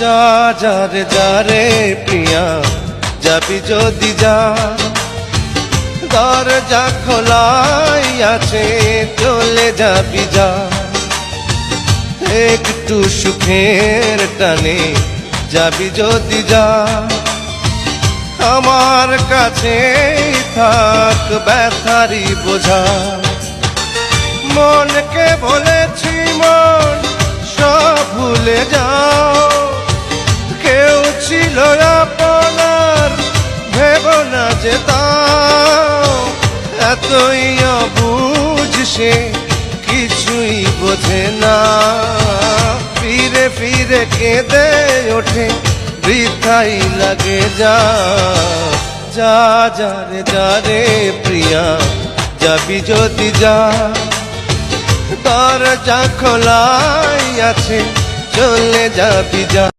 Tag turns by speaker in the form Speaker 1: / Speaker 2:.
Speaker 1: যা যা রে যা রে প্রিয়া, যাবি যদি যা। দরজা খোলাই আছে, চলে যাবি যা। একটু সুখের টানে যাবি যদি যা। আমার কাছে থাক ব্যথারি বোঝা। ছিল আপনার ভেব না যে এতই অবুঝ সে, কিছুই বোঝে না। ফিরে ফিরে কেঁদে ওঠে, বৃথাই লাগে যা যা যা রে যা রে প্রিয়া, যাবি যদি যা। দরজা খোলাই আছে, চলে যাবি যা।